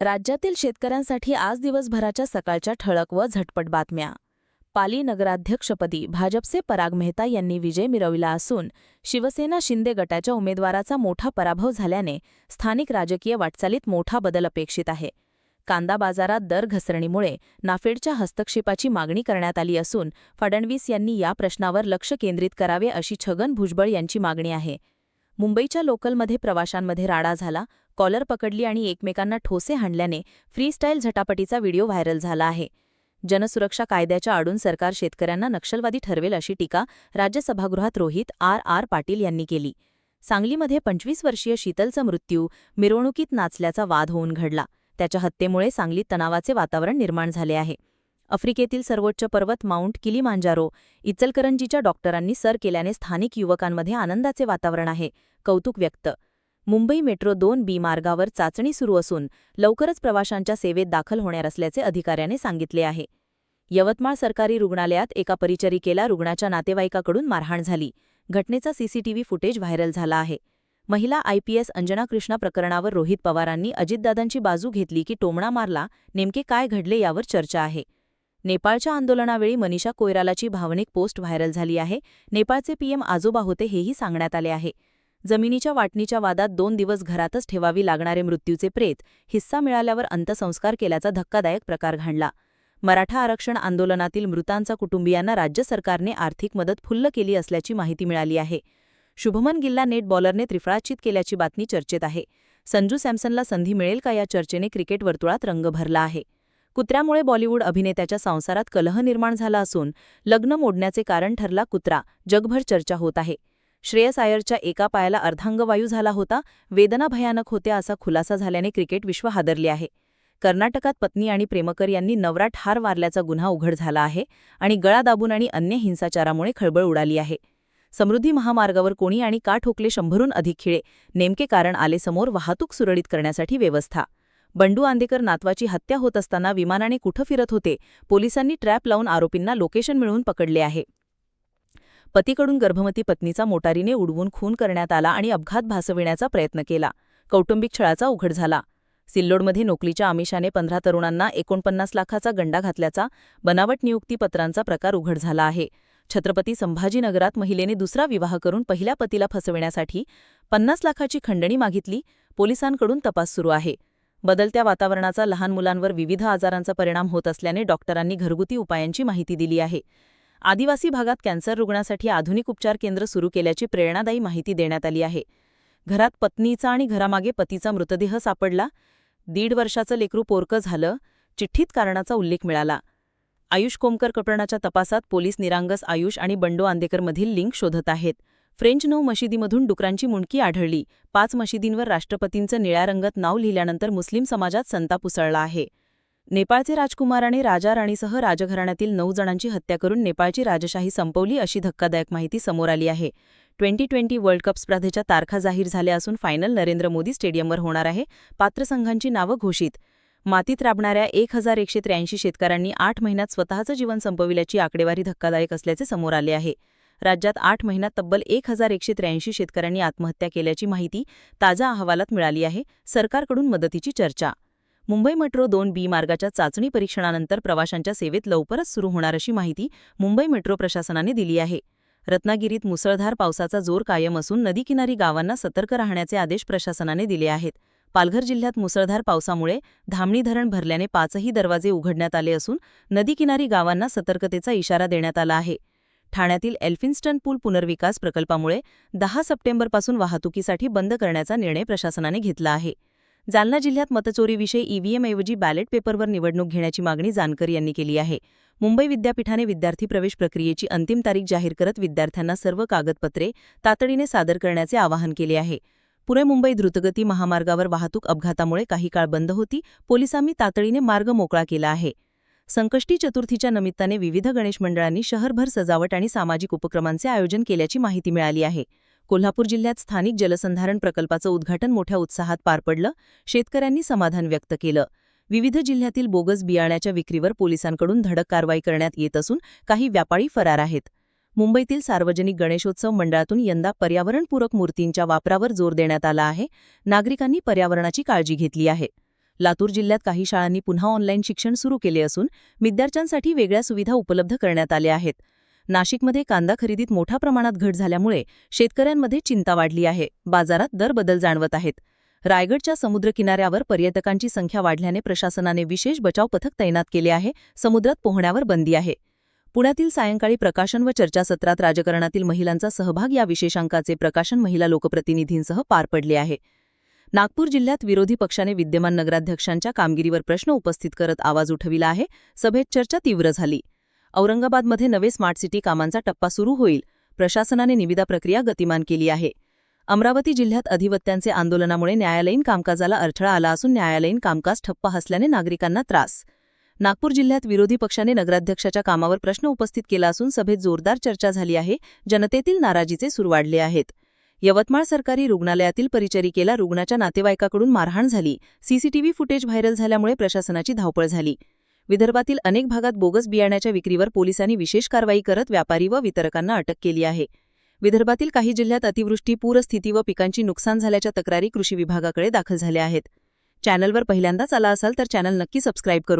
राज्यातील शेतकऱ्यांसाठी आज दिवसभराच्या सकाळच्या ठळक व झटपट बातम्या. पाली नगराध्यक्षपदी भाजपचे पराग मेहता यांनी विजय मिरविला असून शिवसेना शिंदे गटाच्या उमेदवाराचा मोठा पराभव झाल्याने स्थानिक राजकीय वाटचालीत मोठा बदल अपेक्षित आहे. कांदा बाजारात दर घसरणीमुळे नाफेडच्या हस्तक्षेपाची मागणी करण्यात आली असून फडणवीस यांनी या प्रश्नावर लक्ष केंद्रित करावे अशी छगन भुजबळ यांची मागणी आहे. मुंबईच्या लोकलमध्ये प्रवाशांमध्ये राडा झाला कॉलर पकडली आणि एकमेकांना ठोसे हाणल्याने फ्रीस्टाईल झटापटीचा व्हिडिओ व्हायरल झाला आहे. जनसुरक्षा कायद्याच्या आडून सरकार शेतकऱ्यांना नक्षलवादी ठरवेल अशी टीका राज्यसभागृहात रोहित आर. आर. पाटील यांनी केली. सांगलीमध्ये पंचवीस वर्षीय शीतलचा मृत्यू मिरवणुकीत नाचल्याचा वाद होऊन घडला. त्याच्या हत्येमुळे सांगलीत तणावाचे वातावरण निर्माण झाले आहे. आफ्रिकेतील सर्वोच्च पर्वत माउंट किलिमांजारो इचलकरंजीच्या डॉक्टरांनी सर केल्याने स्थानिक युवकांमध्ये आनंदाचे वातावरण आहे. कौतुक व्यक्त मुंबई मेट्रो दोन बी मार्गावर चाचणी सुरू असून लवकरच प्रवाशांच्या सेवेत दाखल होणार असल्याचे अधिकाऱ्याने सांगितले आहे. यवतमाळ सरकारी रुग्णालयात एका परिचरिकेला रुग्णाच्या नातेवाईकाकडून मारहाण झाली. घटनेचा सीसीटीव्ही फुटेज व्हायरल झाला आहे. महिला आयपीएस अंजना कृष्णा प्रकरणावर रोहित पवारांनी अजितदादांची बाजू घेतली की टोमणा मारला नेमके काय घडले यावर चर्चा आहे. नेपाळच्या आंदोलनावेळी मनीषा कोयरालाची भावनिक पोस्ट व्हायरल झाली आहे. नेपाळचे पीएम आजोबा होते हेही सांगण्यात आले आहे. जमिनीच्या वाटणीच्या वादात दोन दिवस घरातच ठेवावी लागणारे मृत्यूचे प्रेत हिस्सा मिळाल्यावर अंत्यसंस्कार केल्याचा धक्कादायक प्रकार घडला. मराठा आरक्षण आंदोलनातील मृतांचा कुटुंबियांना राज्य सरकारने आर्थिक मदत फुल्ल केली असल्याची माहिती मिळाली आहे. शुभमन गिल्ला नेट बॉलरने त्रिफळाचित केल्याची बातमी चर्चेत आहे. संजू सॅमसनला संधी मिळेल का या चर्चेने क्रिकेट वर्तुळात रंग भरला आहे. कुत्र्यामुळे बॉलिवूड अभिनेत्याच्या संसारात कलह निर्माण झाला असून लग्न मोडण्याचे कारण ठरला कुत्रा जगभर चर्चा होत आहे. श्रेयस आयरच्या एका पायाला अर्धांगवायू झाला होता वेदना भयानक होत्या असा खुलासा झाल्याने क्रिकेट विश्व हादरले आहे. कर्नाटकात पत्नी आणि प्रेमकर यांनी नवरा ठार मारल्याचा गुन्हा उघड झाला आहे आणि गळा दाबून आणि अन्य हिंसाचारामुळे खळबळ उडाली आहे. समृद्धी महामार्गावर कोणी आणि का ठोकले शंभरून अधिक खिळे नेमके कारण आले समोर वाहतूक सुरळीत करण्यासाठी व्यवस्था. बंडू आंदेकर नातवाची हत्या होत असताना विमानाने कुठं फिरत होते पोलिसांनी ट्रॅप लावून आरोपींना लोकेशन मिळवून पकडले आहे. पतीकडून गर्भवती पत्नीचा मोटारीने उडवून खून करण्यात आला आणि अपघात भासविण्याचा प्रयत्न केला. कौटुंबिक छळाचा उघड झाला. सिल्लोडमध्ये नोकलीच्या आमिषाने पंधरा तरुणांना एकोणपन्नास लाखाचा गंडा घातल्याचा बनावट नियुक्तीपत्रांचा प्रकार उघड झाला आहे. छत्रपती संभाजीनगरात महिलेने दुसरा विवाह करून पहिल्या पतीला फसविण्यासाठी पन्नास लाखाची खंडणी मागितली पोलिसांकडून तपास सुरू आहे. बदलत्या वातावरणाचा लहान मुलांवर विविध आजारांचा परिणाम होत असल्याने डॉक्टरांनी घरगुती उपायांची माहिती दिली आहे. आदिवासी भागात कॅन्सर रुग्णासाठी आधुनिक उपचार केंद्र सुरू केल्याची प्रेरणादायी माहिती देण्यात आली आहे. घरात पत्नीचा आणि घरामागे पतीचा मृतदेह सापडला. दीड वर्षाचं लेकरू पोरकं झालं. चिठ्ठीत कारणाचा उल्लेख मिळाला. आयुष कोमकर कपडणाच्या तपासात पोलीस निरांगस आयुष आणि बंडो आंदेकरमधील लिंक शोधत आहेत. फ्रेंच नऊ मशिदीमधून डुकरांची मुंडकी आढळली. पाच मशिदींवर राष्ट्रपतींचं निळ्या रंगात नाव लिहिल्यानंतर मुस्लिम समाजात संताप उसळला आहे. नेपाळचे राजकुमाराने राजा राणीसह राजघराण्यातील नऊ जणांची हत्या करून नेपाळची राजशाही संपवली अशी धक्कादायक माहिती समोर आली आहे. ट्वेंटी ट्वेंटी वर्ल्ड कप स्पर्धेच्या तारखा जाहीर झाल्या असून फायनल नरेंद्र मोदी स्टेडियमवर होणार आहे. पात्र संघांची नावं घोषित. मातीत राबणाऱ्या एक हजार एकशे त्र्याऐंशी शेतकऱ्यांनी आठ महिन्यात स्वतःचं जीवन संपविल्याची आकडेवारी धक्कादायक असल्याचे समोर आले आहे. राज्यात आठ महिन्यात तब्बल एक हजार एकशे त्र्याऐंशी शेतकऱ्यांनी आत्महत्या केल्याची माहिती ताज्या अहवालात मिळाली आहे. सरकारकडून मदतीची चर्चा मुंबई मेट्रो दोन बी मार्गाच्या चाचणी परीक्षणानंतर प्रवाशांच्या सेवेत लवकरच सुरू होणार अशी माहिती मुंबई मेट्रो प्रशासनाने दिली आहे. रत्नागिरीत मुसळधार पावसाचा जोर कायम असून नदीकिनारी गावांना सतर्क राहण्याचे आदेश प्रशासनाने दिले आहेत. पालघर जिल्ह्यात मुसळधार पावसामुळे धामणी धरण भरल्याने पाचही दरवाजे उघडण्यात आले असून नदीकिनारी गावांना सतर्कतेचा इशारा देण्यात आला आहे. ठाण्यातील एल्फिन्स्टन पूल पुनर्विकास प्रकल्पामुळे दहा सप्टेंबरपासून वाहतुकीसाठी बंद करण्याचा निर्णय प्रशासनाने घेतला आहे. जालना जिल्ह्यात मतचोरीविषयी ईव्हीएमऐवजी बॅलेट पेपरवर निवडणूक घेण्याची मागणी जानकर यांनी केली आहे. मुंबई विद्यापीठाने विद्यार्थी प्रवेश प्रक्रियेची अंतिम तारीख जाहीर करत विद्यार्थ्यांना सर्व कागदपत्रे तातडीने सादर करण्याचे आवाहन केले आहे. पुणे मुंबई द्रुतगती महामार्गावर वाहतूक अपघातामुळे काही काळ बंद होती पोलिसांनी तातडीने मार्ग मोकळा केला आहे. संकष्टी चतुर्थीच्या निमित्ताने विविध गणेश मंडळांनी शहरभर सजावट आणि सामाजिक उपक्रमांचे आयोजन केल्याची माहिती मिळाली आहे. कोल्हापूर जिल्ह्यात स्थानिक जलसंधारण प्रकल्पाचं उद्घाटन मोठ्या उत्साहात पार पडलं शेतकऱ्यांनी समाधान व्यक्त केलं. विविध जिल्ह्यातील बोगस बियाण्याच्या विक्रीवर पोलिसांकडून धडक कारवाई करण्यात येत असून काही व्यापारी फरार आहेत. मुंबईतील सार्वजनिक गणेशोत्सव मंडळातून यंदा पर्यावरणपूरक मूर्तींच्या वापरावर जोर देण्यात आला आहे. नागरिकांनी पर्यावरणाची काळजी घेतली आहे. लातूर जिल्ह्यात काही शाळांनी पुन्हा ऑनलाईन शिक्षण सुरू केले असून विद्यार्थ्यांसाठी वेगळ्या सुविधा उपलब्ध करण्यात आल्या आहेत. नाशिकमध्ये कांदा खरेदीत मोठ्या प्रमाणात घट झाल्यामुळे शेतकऱ्यांमध्ये चिंता वाढली आहे. बाजारात दर बदल जाणवत आहेत. रायगडच्या समुद्रकिनाऱ्यावर पर्यटकांची संख्या वाढल्याने प्रशासनाने विशेष बचाव पथक तैनात केले आहे. समुद्रात पोहण्यावर बंदी आहे. पुण्यातील सायंकाळी प्रकाशन व चर्चासत्रात राजकारणातील महिलांचा सहभाग या विशेषांकाचे प्रकाशन महिला लोकप्रतिनिधींसह पार पडले आहे. नागपूर जिल्ह्यात विरोधी पक्षाने विद्यमान नगराध्यक्षांच्या कामगिरीवर प्रश्न उपस्थित करत आवाज उठविला आहे. सभेत चर्चा तीव्र झाली. औरंगाबादमध्ये नवे स्मार्ट सिटी कामांचा टप्पा सुरू होईल. प्रशासनाने निविदा प्रक्रिया गतिमान केली आहे. अमरावती जिल्ह्यात अधिवत्यांचे आंदोलनामुळे न्यायालयीन कामकाजाला अडथळा आला असून न्यायालयीन कामकाज ठप्प असल्याने नागरिकांना त्रास. नागपूर जिल्ह्यात विरोधी पक्षाने नगराध्यक्षाच्या कामावर प्रश्न उपस्थित केला असून सभेत जोरदार चर्चा झाली आहे. जनतेतील नाराजीचे सूर वाढले आहेत. यवतमाळ सरकारी रुग्णालयातील परिचरिकेला रुग्णाच्या नातेवाईकाकडून मारहाण झाली. सीसीटीव्ही फुटेज व्हायरल झाल्यामुळे प्रशासनाची धावपळ झाली. विदर्भातील अनेक भागात बोगस बियाण्याच्या विक्रीवर पोलिसांनी विशेष कारवाई करत व्यापारी व वितरकांना अटक केली आहे. विदर्भातील काही जिल्ह्यात अतिवृष्टी पूरस्थिती व पिकांची नुकसान झाल्याच्या तक्रारी कृषी विभागाकडे दाखल झाल्या आहेत. चॅनलवर पहिल्यांदाच आला असाल तर चॅनल नक्की सबस्क्राईब करून